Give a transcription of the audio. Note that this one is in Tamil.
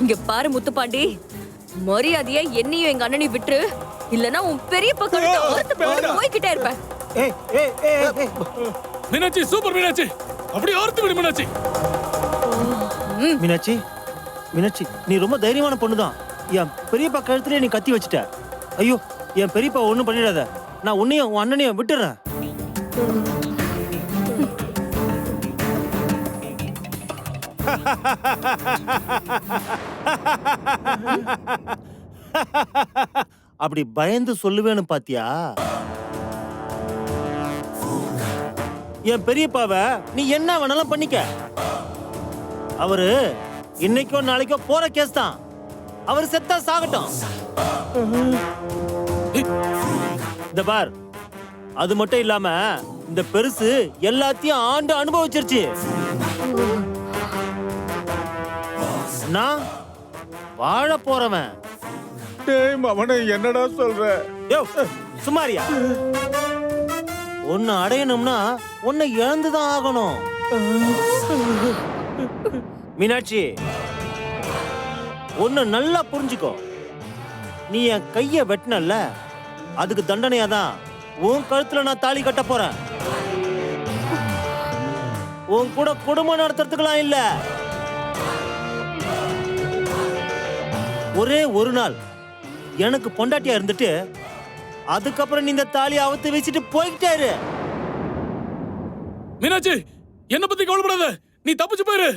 இங்க பாரு முத்துப்பாண்டி. மரியாதையா என்னையும் எங்க அண்ணனையும் விட்டுரு. இல்லனா உன் பெரிய பக்கம் போய்கிட்டே இருப்பேன். ஏய், ஏய், ஏய், ஏய், ஏய். மீனாட்சி சூப்பர் மீனாட்சி. அப்படியே ஆர்த்து விடு மீனாட்சி. மீனாட்சி மீனாட்சி நீ ரொம்ப தைரியமான பொண்ணுதான். என் பெரியப்பா கழுத்துலயே நீ கத்தி வச்சுட்ட. ஐயோ என் பெரியப்பா ஒண்ணும் பண்ணிடாத. நான் உன்னையும் உன் அண்ணனையும் விட்டுறேன். அப்படி பயந்து சொல்லுவேன்னு பாத்தியா? என் பெரியப்பாவ நீ என்ன வேணாலும் பண்ணிக்க. அவரு இன்னைக்கோ நாளைக்கோ போற கேஸ் தான். அவர் செத்தா சாகட்டும். இந்த பார் அது மட்டும் இல்லாம இந்த பெருசு எல்லாத்தையும் ஆண்டு அனுபவிச்சிருச்சு. நான் வாழ போறவன். டேய் மவனே என்னடா சொல்ற? யோ சுமாரியா ஒன்னு அடையணும்னா உன்னை இழந்துதான் ஆகணும். மீனாட்சி ஒன்னு நல்லா புரிஞ்சுக்கோ. நீ என் கைய வெட்டினல்ல அதுக்கு தண்டனையா தான் உன் கழுத்துல நான் தாலி கட்ட போறேன். உன் கூட குடும்பம் நடத்துறதுக்கெல்லாம் இல்ல. ஒரே ஒரு நாள் எனக்கு பொண்டாட்டியா இருந்துட்டு அதுக்கப்புறம் நீ இந்த தாலியை அவுத்து வச்சுட்டு போய்கிட்டாரு மீனாட்சி என்ன பத்தி கவலைப்படாத. நீ தப்பிச்சு போயிரு.